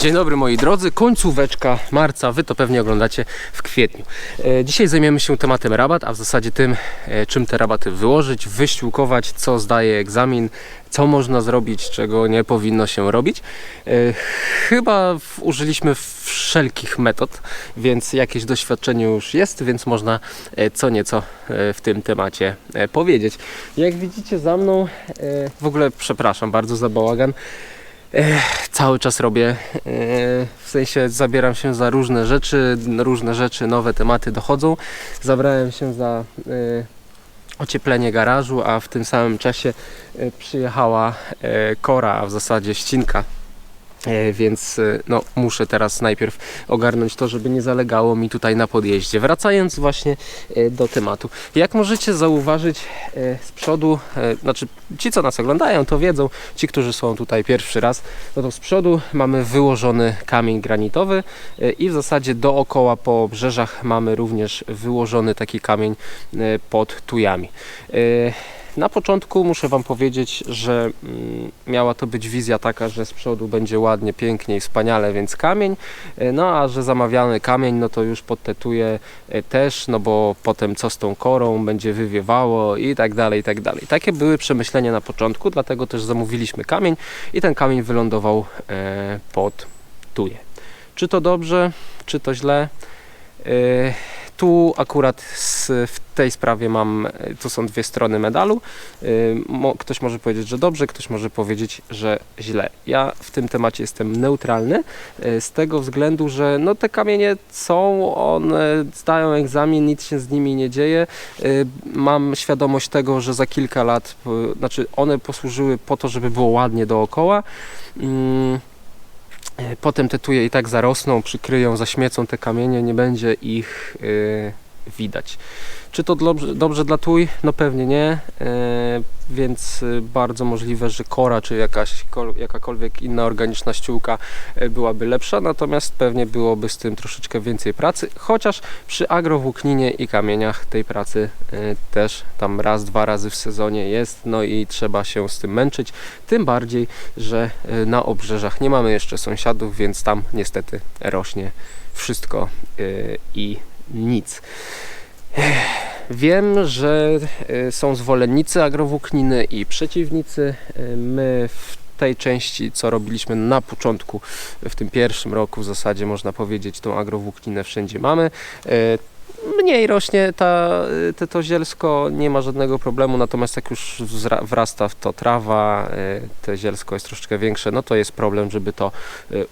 Dzień dobry moi drodzy, końcóweczka marca, wy to pewnie oglądacie w kwietniu. E, Dzisiaj zajmiemy się tematem rabat, a w zasadzie tym, e, czym te rabaty wyłożyć, wyściółkować, co zdaje egzamin, co można zrobić, czego nie powinno się robić. E, Chyba użyliśmy wszelkich metod, więc jakieś doświadczenie już jest, więc można co nieco w tym temacie powiedzieć. Jak widzicie za mną, w ogóle przepraszam bardzo za bałagan, cały czas robię. W sensie zabieram się za różne rzeczy, różne rzeczy, nowe tematy dochodzą. Zabrałem się za e, ocieplenie garażu, a w tym samym czasie e, przyjechała e, kora, a w zasadzie ścinka. E, Więc e, no, muszę teraz najpierw ogarnąć to, żeby nie zalegało mi tutaj na podjeździe. Wracając właśnie e, do tematu. Jak możecie zauważyć z przodu, znaczy ci co nas oglądają to wiedzą, ci którzy są tutaj pierwszy raz, no to z przodu mamy wyłożony kamień granitowy i w zasadzie dookoła po obrzeżach mamy również wyłożony taki kamień pod tujami. Na początku muszę Wam powiedzieć, że mm, miała to być wizja taka, że z przodu będzie ładnie, pięknie i wspaniale, więc kamień, e, no a że zamawiany kamień, no to już pod te tuje e, też, no bo potem co z tą korą, będzie wywiewało i tak dalej, i tak dalej. Takie były przemyślenia na początku, dlatego też zamówiliśmy kamień i ten kamień wylądował e, pod tuje. Czy to dobrze, czy to źle? Tu akurat z, w tej sprawie mam, to są dwie strony medalu. Mo- Ktoś może powiedzieć, że dobrze, ktoś może powiedzieć, że źle. Ja w tym temacie jestem neutralny e, z tego względu, że no te kamienie są, one zdają egzamin, nic się z nimi nie dzieje. E, Mam świadomość tego, że za kilka lat, znaczy one posłużyły po to, żeby było ładnie dookoła. E, Potem te tuje i tak zarosną, przykryją, zaśmiecą te kamienie, nie będzie ich e, widać. Czy to dobrze, dobrze dla tuj? No pewnie nie, e, więc e, bardzo możliwe, że kora czy jakaś, kol- jakakolwiek inna organiczna ściółka e, byłaby lepsza, natomiast pewnie byłoby z tym troszeczkę więcej pracy, chociaż przy agrowłókninie i kamieniach tej pracy e, też tam raz, dwa razy w sezonie jest, no i trzeba się z tym męczyć, tym bardziej, że e, na obrzeżach nie mamy jeszcze sąsiadów, więc tam niestety rośnie wszystko i nic. Wiem, że e, są zwolennicy agrowłókniny i przeciwnicy. E, My w tej części, co robiliśmy na początku, w tym pierwszym roku w zasadzie można powiedzieć, tą agrowłókninę wszędzie mamy. E, Mniej rośnie ta, te, to zielsko, nie ma żadnego problemu, natomiast jak już wrasta w to trawa, te zielsko jest troszeczkę większe, no to jest problem, żeby to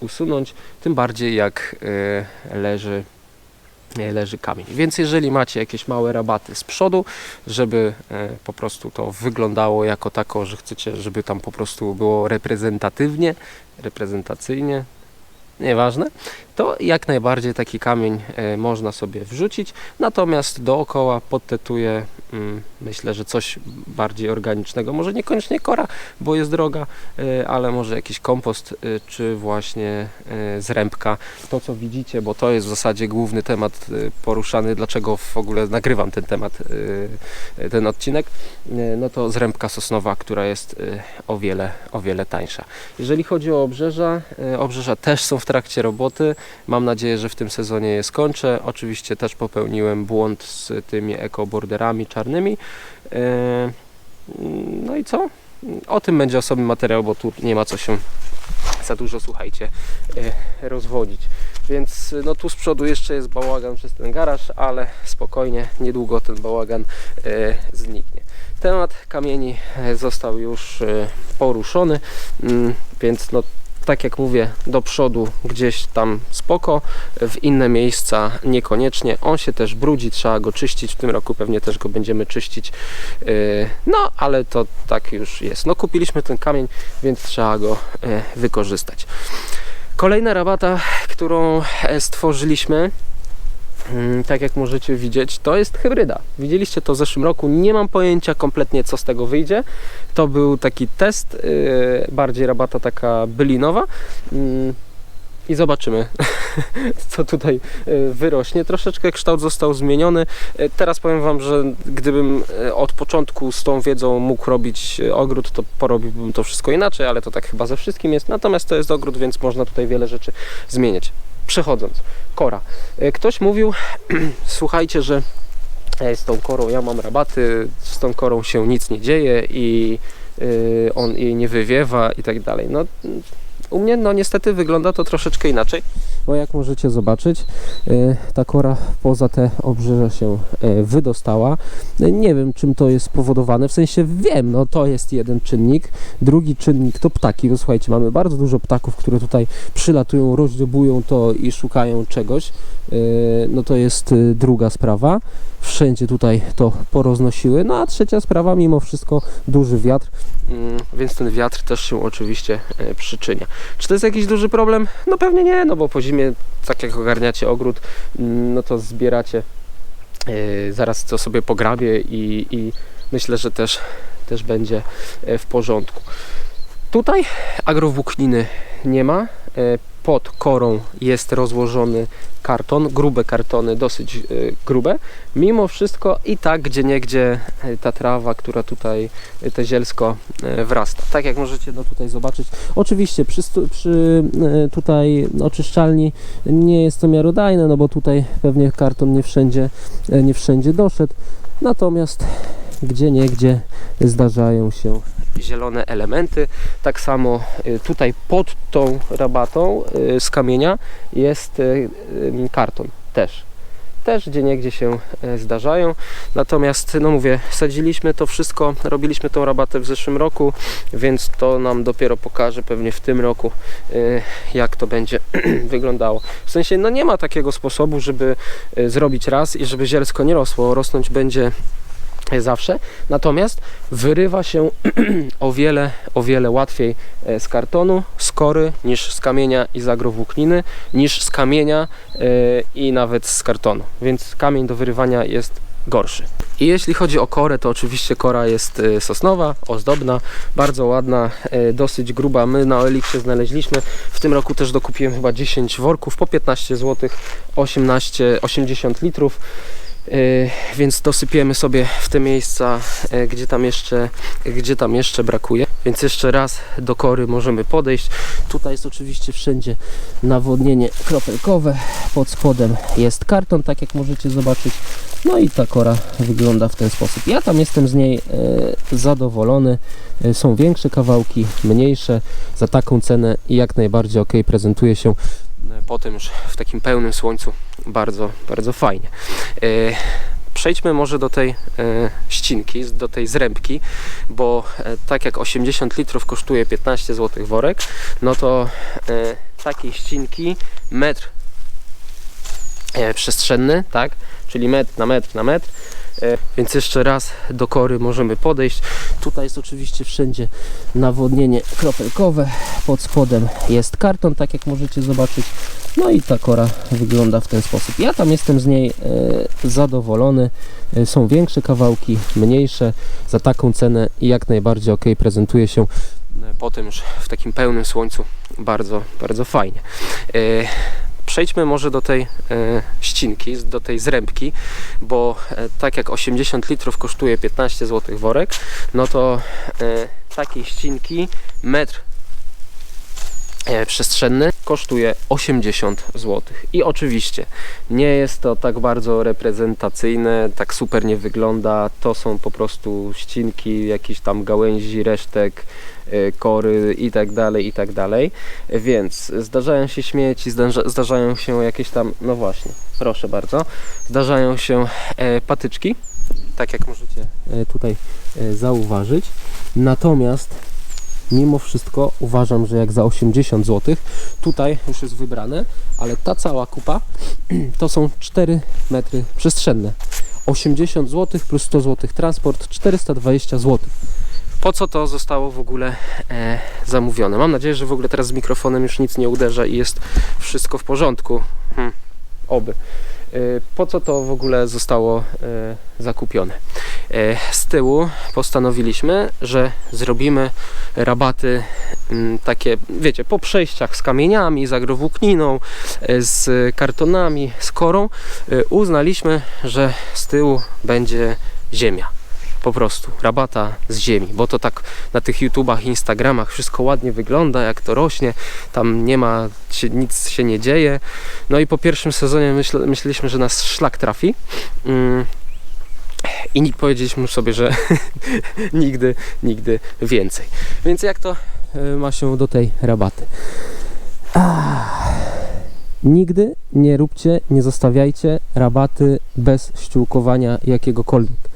usunąć, tym bardziej jak leży leży kamień. Więc jeżeli macie jakieś małe rabaty z przodu, żeby e, po prostu to wyglądało jako tako, że chcecie, żeby tam po prostu było reprezentatywnie, reprezentacyjnie, nieważne, to jak najbardziej taki kamień e, można sobie wrzucić, natomiast dookoła pod te tuje mm, myślę, że coś bardziej organicznego, może niekoniecznie kora, bo jest droga, e, ale może jakiś kompost, e, czy właśnie zrębka, to co widzicie, bo to jest w zasadzie główny temat poruszany, dlaczego w ogóle nagrywam ten temat, ten odcinek, no to zrębka sosnowa, która jest o wiele, o wiele tańsza. Jeżeli chodzi o obrzeża, obrzeża też są w trakcie roboty, mam nadzieję, że w tym sezonie je skończę. Oczywiście też popełniłem błąd z tymi ekoborderami czarnymi. E, No i co? O tym będzie osobny materiał, bo tu nie ma co się za dużo, słuchajcie, e, rozwodzić. Więc no tu z przodu jeszcze jest bałagan przez ten garaż, ale spokojnie, niedługo ten bałagan e, zniknie. Temat kamieni został już poruszony, mm, więc no tak jak mówię, do przodu gdzieś tam spoko, w inne miejsca niekoniecznie. On się też brudzi, trzeba go czyścić. W tym roku pewnie też go będziemy czyścić. Yy, No, ale to tak już jest. No, kupiliśmy ten kamień, więc trzeba go e, wykorzystać. Kolejna rabata, którą e, stworzyliśmy, tak jak możecie widzieć, to jest hybryda. Widzieliście to w zeszłym roku. Nie mam pojęcia kompletnie, co z tego wyjdzie. To był taki test, yy, bardziej rabata taka bylinowa. Mm, i zobaczymy, co tutaj e, wyrośnie. Troszeczkę kształt został zmieniony. E, Teraz powiem Wam, że gdybym od początku z tą wiedzą mógł robić ogród, to porobiłbym to wszystko inaczej, ale to tak chyba ze wszystkim jest. Natomiast to jest ogród, więc można tutaj wiele rzeczy zmieniać. Przechodząc, kora. E, Ktoś mówił, słuchajcie, że e, z tą korą ja mam rabaty, z tą korą się nic nie dzieje i y, on jej nie wywiewa i tak dalej. No, u mnie no niestety wygląda to troszeczkę inaczej, bo jak możecie zobaczyć, y, ta kora poza te obrzeża się y, wydostała. Nie wiem czym to jest spowodowane, w sensie wiem, no to jest jeden czynnik. Drugi czynnik to ptaki, bo słuchajcie, mamy bardzo dużo ptaków, które tutaj przylatują, rozdziobują to i szukają czegoś. Y, No to jest druga sprawa. Wszędzie tutaj to poroznosiły. No a trzecia sprawa, mimo wszystko duży wiatr, Mm, więc ten wiatr też się oczywiście przyczynia. Czy to jest jakiś duży problem? No pewnie nie, no bo po zimie, tak jak ogarniacie ogród, mm, no to zbieracie e, zaraz to sobie pograbie i, i myślę, że też, też będzie e, w porządku. Tutaj agrowłókniny nie ma. Pod korą jest rozłożony karton, grube kartony, dosyć e, grube. Mimo wszystko i tak gdzie niegdzie e, ta trawa, która tutaj, e, te zielsko wrasta. Tak jak możecie no, tutaj zobaczyć. Oczywiście przy, przy tutaj oczyszczalni nie jest to miarodajne, no bo tutaj pewnie karton nie wszędzie, nie wszędzie doszedł. Natomiast gdzie niegdzie zdarzają się zielone elementy. Tak samo y, tutaj pod tą rabatą y, z kamienia jest y, karton też. Też gdzie niegdzie się zdarzają. Natomiast, no mówię, sadziliśmy to wszystko, robiliśmy tą rabatę w zeszłym roku, więc to nam dopiero pokaże pewnie w tym roku, jak to będzie wyglądało. W sensie, no nie ma takiego sposobu, żeby zrobić raz i żeby zielsko nie rosło. Rosnąć będzie zawsze. Natomiast wyrywa się o wiele, o wiele łatwiej e, z kartonu, z kory, niż z kamienia i z agrowłókniny, niż z kamienia e, i nawet z kartonu. Więc kamień do wyrywania jest gorszy. I jeśli chodzi o korę, to oczywiście kora jest e, sosnowa, ozdobna, bardzo ładna, dosyć gruba. My na Eliksie znaleźliśmy. W tym roku też dokupiłem chyba 10 worków po 15 zł, 18, 80 litrów. Yy, więc dosypiemy sobie w te miejsca, yy, gdzie tam jeszcze, gdzie tam jeszcze brakuje. Więc jeszcze raz do kory możemy podejść. Tutaj jest oczywiście wszędzie nawodnienie kropelkowe. Pod spodem jest karton, tak jak możecie zobaczyć. No i ta kora wygląda w ten sposób. Ja tam jestem z niej yy, zadowolony. Są większe kawałki, mniejsze. Za taką cenę i jak najbardziej ok prezentuje się potem już w takim pełnym słońcu bardzo, bardzo fajnie. E, Przejdźmy może do tej e, ścinki, do tej zrębki, bo e, tak jak 80 litrów kosztuje 15 zł worek, no to e, takiej ścinki metr e, przestrzenny, tak? Czyli metr na metr na metr. E, Więc jeszcze raz do kory możemy podejść. Tutaj jest oczywiście wszędzie nawodnienie kropelkowe. Pod spodem jest karton, tak jak możecie zobaczyć. No i ta kora wygląda w ten sposób. Ja tam jestem z niej e, zadowolony. E, są większe kawałki, mniejsze. Za taką cenę jak najbardziej ok prezentuje się. Potem już w takim pełnym słońcu bardzo, bardzo fajnie. Przejdźmy może do tej e, ścinki, do tej zrębki, bo e, tak jak 80 litrów kosztuje 15 zł worek, no to e, takiej ścinki metr przestrzenny kosztuje 80 zł. I oczywiście nie jest to tak bardzo reprezentacyjne, tak super nie wygląda. To są po prostu ścinki jakichś tam gałęzi, resztek, e, kory i tak dalej, i tak dalej. Więc zdarzają się śmieci, zdarza, zdarzają się jakieś tam, no właśnie, proszę bardzo, zdarzają się e, patyczki, tak jak możecie e, tutaj e, zauważyć. Natomiast mimo wszystko uważam, że jak za 80 zł, tutaj już jest wybrane, ale ta cała kupa to są 4 metry przestrzenne. 80 zł plus 100 zł transport, 420 zł. Po co to zostało w ogóle e, zamówione? Mam nadzieję, że w ogóle teraz z mikrofonem już nic nie uderza i jest wszystko w porządku. Hm, oby. Y, Po co to w ogóle zostało y, zakupione? Y, Z tyłu postanowiliśmy, że zrobimy rabaty mm, takie, wiecie, po przejściach z kamieniami, z agrowłókniną, z kartonami, z korą. Uznaliśmy, że z tyłu będzie ziemia. Po prostu rabata z ziemi, bo to tak na tych YouTubach, Instagramach wszystko ładnie wygląda, jak to rośnie, tam nie ma, nic się nie dzieje. No i po pierwszym sezonie myśl, myśleliśmy, że nas szlak trafi. Mm. I powiedzieliśmy sobie, że nigdy, nigdy więcej. Więc jak to y, ma się do tej rabaty? Ah. Nigdy nie róbcie, nie zostawiajcie rabaty bez ściółkowania jakiegokolwiek.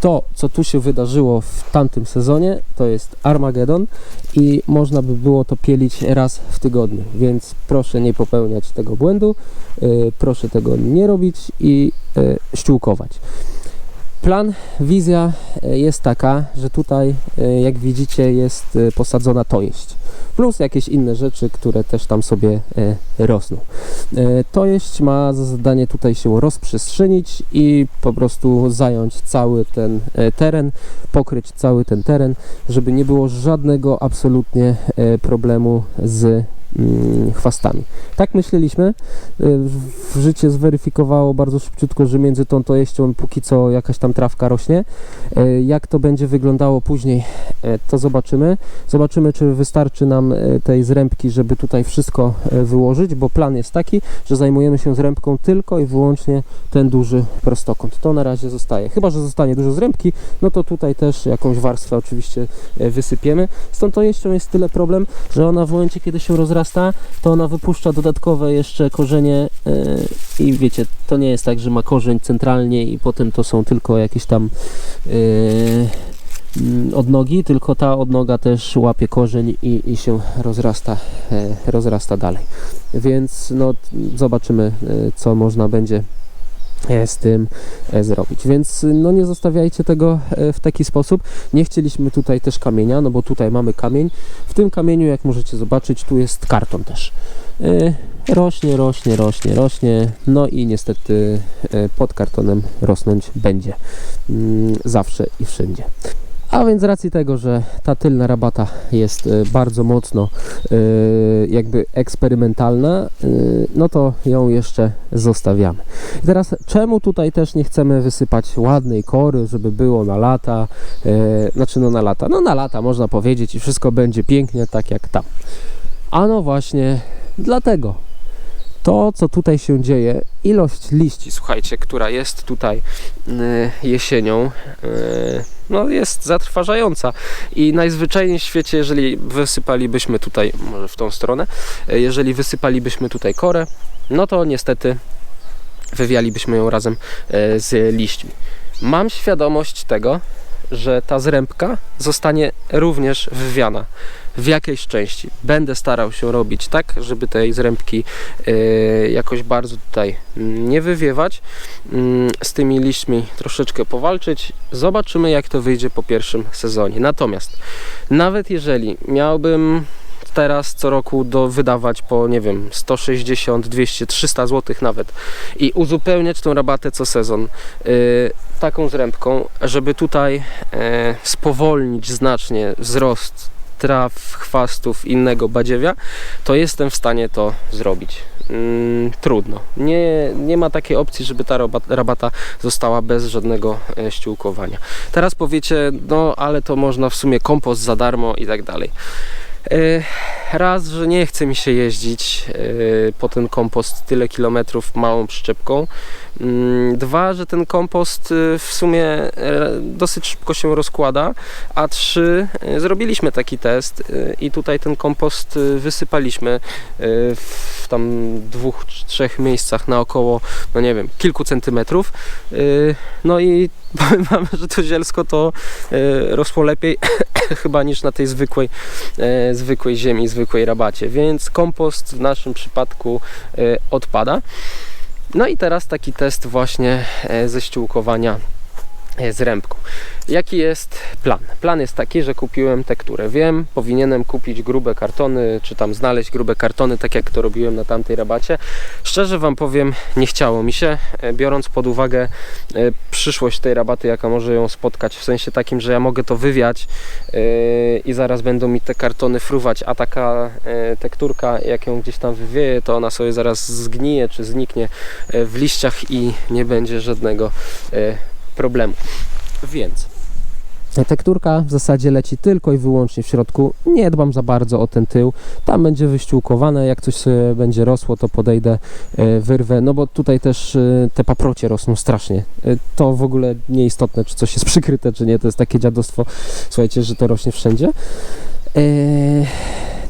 To, co tu się wydarzyło w tamtym sezonie, to jest Armagedon i można by było to pielić raz w tygodniu, więc proszę nie popełniać tego błędu, y, proszę tego nie robić i y, ściółkować. Plan, wizja y, jest taka, że tutaj, y, jak widzicie, jest y, posadzona tojeść, plus jakieś inne rzeczy, które też tam sobie rosną. Tojeść ma za zadanie tutaj się rozprzestrzenić i po prostu zająć cały ten e, teren, pokryć cały ten teren, żeby nie było żadnego absolutnie e, problemu z chwastami. Tak myśleliśmy. E, w- życie zweryfikowało bardzo szybciutko, że między tą tojeścią póki co jakaś tam trawka rośnie. E, Jak to będzie wyglądało później, e, to zobaczymy. Zobaczymy, czy wystarczy nam tej zrębki, żeby tutaj wszystko wyłożyć, bo plan jest taki, że zajmujemy się zrębką tylko i wyłącznie ten duży prostokąt. To na razie zostaje. Chyba, że zostanie dużo zrębki, no to tutaj też jakąś warstwę oczywiście wysypiemy. Z tą tojeścią jest tyle problem, że ona w momencie, kiedy się to ona wypuszcza dodatkowe jeszcze korzenie e, i wiecie, to nie jest tak, że ma korzeń centralnie i potem to są tylko jakieś tam e, mm, odnogi, tylko ta odnoga też łapie korzeń i, i się rozrasta, e, rozrasta dalej. Więc no, zobaczymy, co można będzie z tym e, zrobić. Więc no nie zostawiajcie tego e, w taki sposób. Nie chcieliśmy tutaj też kamienia, no bo tutaj mamy kamień. W tym kamieniu, jak możecie zobaczyć, tu jest karton też. E, Rośnie, rośnie, rośnie, rośnie. No i niestety e, pod kartonem rosnąć będzie. Mm, Zawsze i wszędzie. A więc z racji tego, że ta tylna rabata jest e, bardzo mocno e, jakby eksperymentalna, e, no to ją jeszcze zostawiamy. I teraz czemu tutaj też nie chcemy wysypać ładnej kory, żeby było na lata, znaczy no na lata, no na lata można powiedzieć i wszystko będzie pięknie tak jak tam. Ano właśnie dlatego. To, co tutaj się dzieje, ilość liści, słuchajcie, która jest tutaj y, jesienią, y, no jest zatrważająca. I najzwyczajniej w świecie, jeżeli wysypalibyśmy tutaj, może w tą stronę, y, jeżeli wysypalibyśmy tutaj korę, no to niestety wywialibyśmy ją razem z liśćmi. Mam świadomość tego, że ta zrębka zostanie również wywiana w jakiejś części. Będę starał się robić tak, żeby tej zrębki y, jakoś bardzo tutaj nie wywiewać. Mm, Z tymi liśćmi troszeczkę powalczyć. Zobaczymy, jak to wyjdzie po pierwszym sezonie. Natomiast nawet jeżeli miałbym teraz co roku do wydawać po nie wiem 160, 200, 300 zł nawet i uzupełniać tą rabatę co sezon y, taką zrębką, żeby tutaj y, spowolnić znacznie wzrost traw, chwastów, innego badziewia, to jestem w stanie to zrobić. Mm, trudno. Nie, nie ma takiej opcji, żeby ta rabata została bez żadnego e, ściółkowania. Teraz powiecie, no ale to można w sumie kompost za darmo i tak dalej. E, Raz, że nie chce mi się jeździć e, po ten kompost tyle kilometrów małą przyczepką. Mm, Dwa, że ten kompost e, w sumie e, dosyć szybko się rozkłada. A trzy, e, zrobiliśmy taki test i tutaj ten kompost wysypaliśmy w tam dwóch, trzech miejscach na około, no nie wiem, kilku centymetrów. No i powiem Wam, że to zielsko to rosło lepiej chyba niż na tej zwykłej, e, zwykłej ziemi, zwykłej rabacie, więc kompost w naszym przypadku e, odpada. No i teraz taki test właśnie e, ze ściółkowania z rębką. Jaki jest plan? Plan jest taki, że kupiłem te, które wiem. Powinienem kupić grube kartony, czy tam znaleźć grube kartony, tak jak to robiłem na tamtej rabacie. Szczerze Wam powiem, nie chciało mi się, e, biorąc pod uwagę e, przyszłość tej rabaty, jaka może ją spotkać, w sensie takim, że ja mogę to wywiać e, i zaraz będą mi te kartony fruwać, a taka e, tekturka, jak ją gdzieś tam wywieję, to ona sobie zaraz zgnije, czy zniknie e, w liściach i nie będzie żadnego e, problemu. Więc tekturka w zasadzie leci tylko i wyłącznie w środku. Nie dbam za bardzo o ten tył. Tam będzie wyściółkowane. Jak coś będzie rosło, to podejdę, e, wyrwę. No bo tutaj też e, te paprocie rosną strasznie. E, To w ogóle nieistotne, czy coś jest przykryte, czy nie. To jest takie dziadostwo. Słuchajcie, że to rośnie wszędzie. E,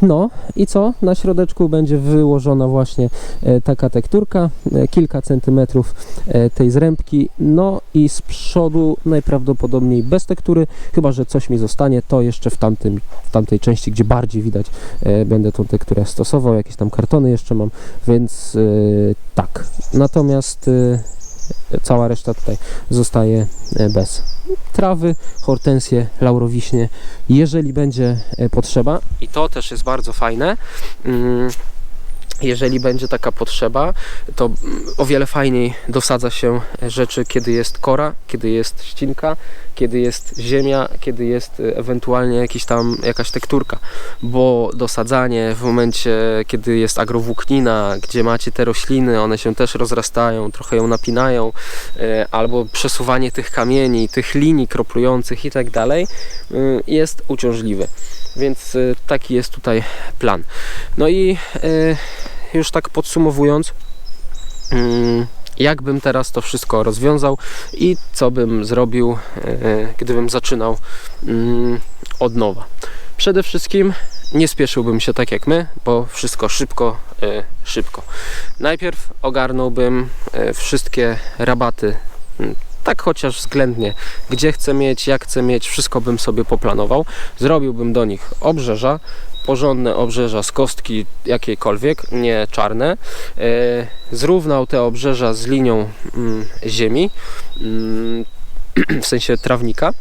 No i co? Na środeczku będzie wyłożona właśnie e, taka tekturka, e, kilka centymetrów e, tej zrębki, no i z przodu najprawdopodobniej bez tektury, chyba że coś mi zostanie, to jeszcze w, tamtym, w tamtej części, gdzie bardziej widać, będę tą tekturę stosował, jakieś tam kartony jeszcze mam, więc tak. Natomiast cała reszta tutaj zostaje e, bez trawy, hortensje, laurowiśnie, jeżeli będzie e, potrzeba. I to też jest bardzo fajne. Jeżeli będzie taka potrzeba, to o wiele fajniej dosadza się rzeczy, kiedy jest kora, kiedy jest ścinka, kiedy jest ziemia, kiedy jest e, ewentualnie jakiś tam, jakaś tekturka. Bo dosadzanie w momencie, kiedy jest agrowłóknina, gdzie macie te rośliny, one się też rozrastają, trochę ją napinają, e, albo przesuwanie tych kamieni, tych linii kroplujących i tak dalej, y, jest uciążliwe. Więc y, taki jest tutaj plan. No i już tak podsumowując, mm, jak bym teraz to wszystko rozwiązał i co bym zrobił, y, gdybym zaczynał mm, od nowa. Przede wszystkim nie spieszyłbym się tak jak my, bo wszystko szybko, y, szybko. Najpierw ogarnąłbym y, wszystkie rabaty, mm, tak chociaż względnie, gdzie chcę mieć, jak chcę mieć, wszystko bym sobie poplanował. Zrobiłbym do nich obrzeża, porządne obrzeża z kostki jakiejkolwiek, nie czarne. E, zrównał te obrzeża z linią mm, ziemi, mm, w sensie trawnika.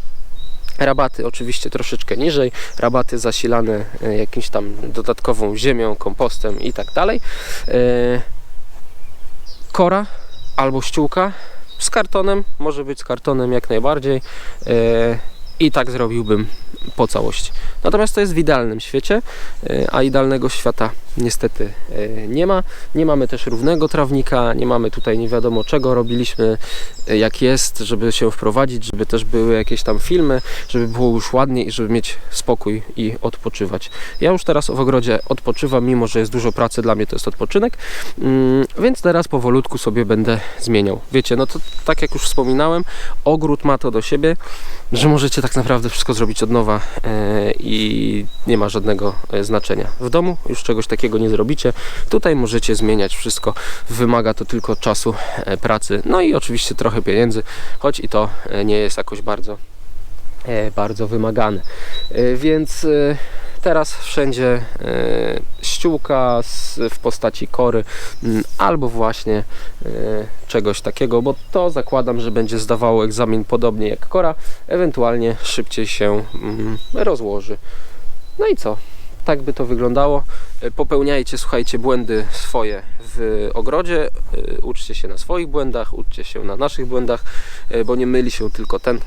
Rabaty oczywiście troszeczkę niżej, rabaty zasilane e, jakimś tam dodatkową ziemią, kompostem i tak dalej. E, Kora albo ściółka z kartonem, może być z kartonem jak najbardziej e, i tak zrobiłbym po całości. Natomiast to jest w idealnym świecie, e, a idealnego świata niestety e, nie ma. Nie mamy też równego trawnika, nie mamy tutaj nie wiadomo czego. Robiliśmy e, jak jest, żeby się wprowadzić, żeby też były jakieś tam filmy, żeby było już ładnie i żeby mieć spokój i odpoczywać. Ja już teraz w ogrodzie odpoczywam, mimo że jest dużo pracy, dla mnie to jest odpoczynek, Mm, więc teraz powolutku sobie będę zmieniał. Wiecie, no to tak jak już wspominałem, ogród ma to do siebie, że możecie tak naprawdę wszystko zrobić od nowa e, i nie ma żadnego e, znaczenia. W domu już czegoś takiego nie zrobicie. Tutaj możecie zmieniać wszystko. Wymaga to tylko czasu, e, pracy, no i oczywiście trochę pieniędzy, choć i to nie jest jakoś bardzo bardzo wymagane. Więc teraz wszędzie e, ściółka w postaci kory mm, albo właśnie e, czegoś takiego, bo to zakładam, że będzie zdawało egzamin podobnie jak kora, ewentualnie szybciej się mm, rozłoży. No i co? Tak by to wyglądało. E, Popełniajcie, słuchajcie, błędy swoje w ogrodzie. Uczcie się na swoich błędach, uczcie się na naszych błędach, bo nie myli się tylko ten,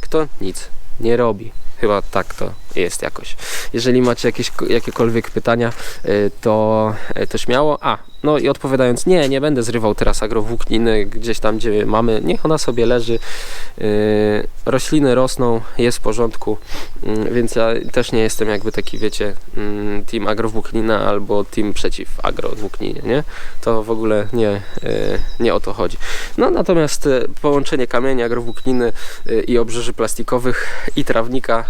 kto nic nie robi. Chyba tak to jest jakoś. Jeżeli macie jakieś, jakiekolwiek pytania, y, to y, to śmiało. A, no i odpowiadając, nie, nie będę zrywał teraz agrowłókniny gdzieś tam, gdzie mamy. Niech ona sobie leży. Y, Rośliny rosną, jest w porządku, y, więc ja też nie jestem jakby taki, wiecie, mm, team agrowłóknina albo team przeciw agrowłókninie, nie? To w ogóle nie, nie o to chodzi. No natomiast połączenie kamienia, agrowłókniny i obrzeży plastikowych i trawnika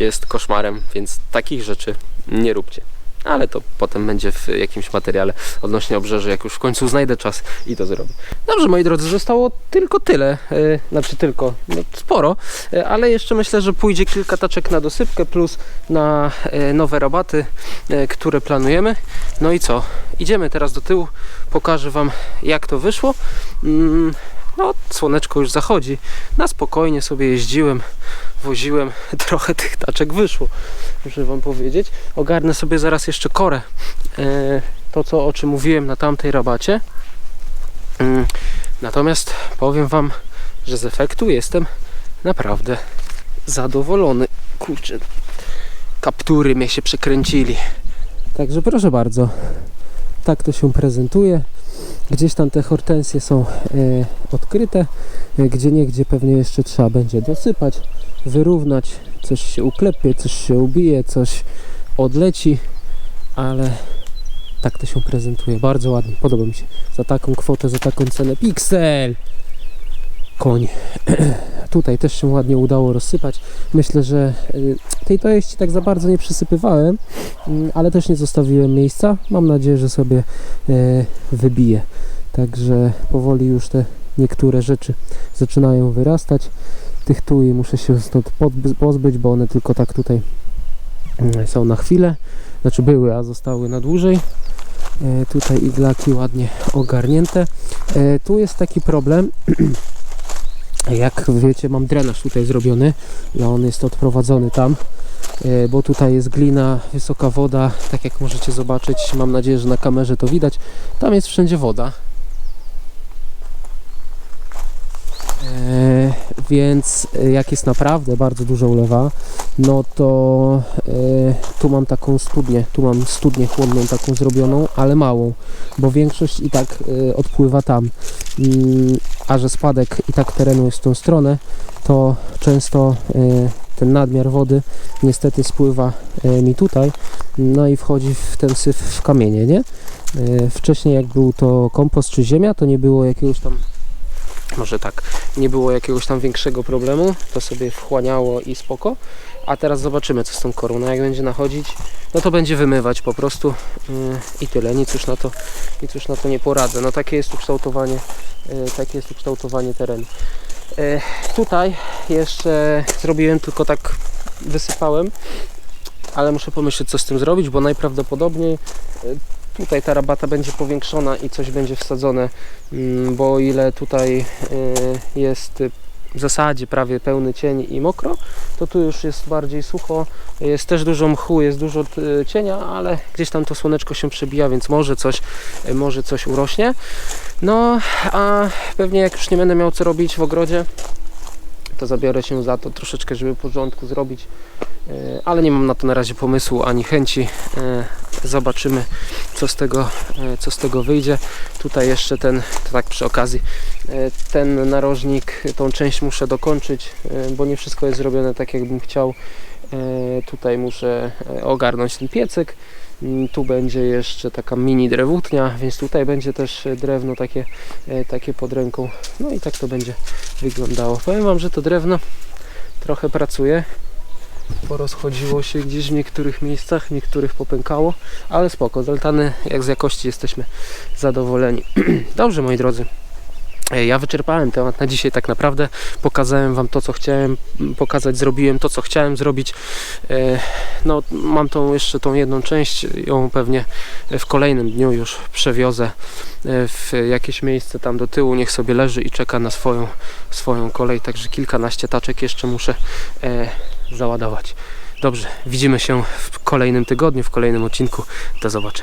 jest koszmarem, więc takich rzeczy nie róbcie. Ale to potem będzie w jakimś materiale odnośnie obrzeży, jak już w końcu znajdę czas i to zrobię. Dobrze, moi drodzy, zostało tylko tyle. Yy, znaczy tylko, no sporo, yy, ale jeszcze myślę, że pójdzie kilka taczek na dosypkę plus na yy, nowe rabaty, yy, które planujemy. No i co? Idziemy teraz do tyłu, pokażę Wam jak to wyszło. Mm, no słoneczko już zachodzi. Na spokojnie sobie jeździłem, woziłem, trochę tych taczek wyszło, muszę wam powiedzieć. Ogarnę sobie zaraz jeszcze korę. E, to co o czym mówiłem na tamtej rabacie. Mm, Natomiast powiem wam, że z efektu jestem naprawdę zadowolony. Kurczę, kaptury mnie się przekręcili. Także proszę bardzo, tak to się prezentuje. Gdzieś tam te hortensje są e, odkryte, e, gdzie pewnie jeszcze trzeba będzie dosypać, wyrównać, coś się uklepie, coś się ubije, coś odleci, ale tak to się prezentuje. Bardzo ładnie, podoba mi się. Za taką kwotę, za taką cenę. Pixel! Koń. Tutaj też się ładnie udało rozsypać. Myślę, że y, tej tojeści tak za bardzo nie przysypywałem, mm, ale też nie zostawiłem miejsca. Mam nadzieję, że sobie e, wybije. Także powoli już te niektóre rzeczy zaczynają wyrastać. Tych tui muszę się stąd pozbyć, bo one tylko tak tutaj mm, są na chwilę. Znaczy były, a zostały na dłużej. E, tutaj iglaki ładnie ogarnięte. E, tu jest taki problem. Jak wiecie, mam drenaż tutaj zrobiony i on jest odprowadzony tam, e, bo tutaj jest glina, wysoka woda, tak jak możecie zobaczyć, mam nadzieję, że na kamerze to widać. Tam jest wszędzie woda. E, więc e, jak jest naprawdę bardzo dużo ulewa, no to e, tu mam taką studnię, tu mam studnię chłodną taką zrobioną, ale małą, bo większość i tak e, odpływa tam. Mm, a że spadek i tak terenu jest w tą stronę, to często e, ten nadmiar wody niestety spływa e, mi tutaj, no i wchodzi w ten syf w kamienie, nie? E, Wcześniej jak był to kompost czy ziemia, to nie było jakiegoś tam może tak, nie było jakiegoś tam większego problemu, to sobie wchłaniało i spoko. A teraz zobaczymy co z tą korą. No jak będzie nachodzić, no to będzie wymywać po prostu yy, i tyle. Nic już na to, nic już na to nie poradzę. No takie jest ukształtowanie, yy, takie jest ukształtowanie terenu. Yy, tutaj jeszcze zrobiłem tylko tak wysypałem, ale muszę pomyśleć co z tym zrobić, bo najprawdopodobniej yy, tutaj ta rabata będzie powiększona i coś będzie wsadzone, mm, bo o ile tutaj y, jest w zasadzie prawie pełny cień i mokro, to tu już jest bardziej sucho, jest też dużo mchu, jest dużo y, cienia, ale gdzieś tam to słoneczko się przebija, więc może coś, y, może coś urośnie. No, a pewnie jak już nie będę miał co robić w ogrodzie, to zabiorę się za to troszeczkę, żeby porządku zrobić, y, ale nie mam na to na razie pomysłu ani chęci. Y, Zobaczymy, co z tego, e, co z tego wyjdzie. Tutaj jeszcze ten, tak przy okazji, e, ten narożnik, tą część muszę dokończyć, e, bo nie wszystko jest zrobione tak, jakbym chciał. E, Tutaj muszę e, ogarnąć ten piecyk. Mm, Tu będzie jeszcze taka mini drewutnia, więc tutaj będzie też e, drewno takie, e, takie pod ręką. No i tak to będzie wyglądało. Powiem Wam, że to drewno trochę pracuje porozchodziło się gdzieś w niektórych miejscach, w niektórych popękało, ale spoko, z altany jak z jakości jesteśmy zadowoleni. Dobrze moi drodzy, ja wyczerpałem temat na dzisiaj tak naprawdę, pokazałem Wam to co chciałem pokazać, zrobiłem to co chciałem zrobić. E, No mam tą jeszcze tą jedną część, ją pewnie w kolejnym dniu już przewiozę e, w jakieś miejsce tam do tyłu, niech sobie leży i czeka na swoją, swoją kolej, także kilkanaście taczek jeszcze muszę e, załadować. Dobrze, widzimy się w kolejnym tygodniu, w kolejnym odcinku. Do zobaczenia.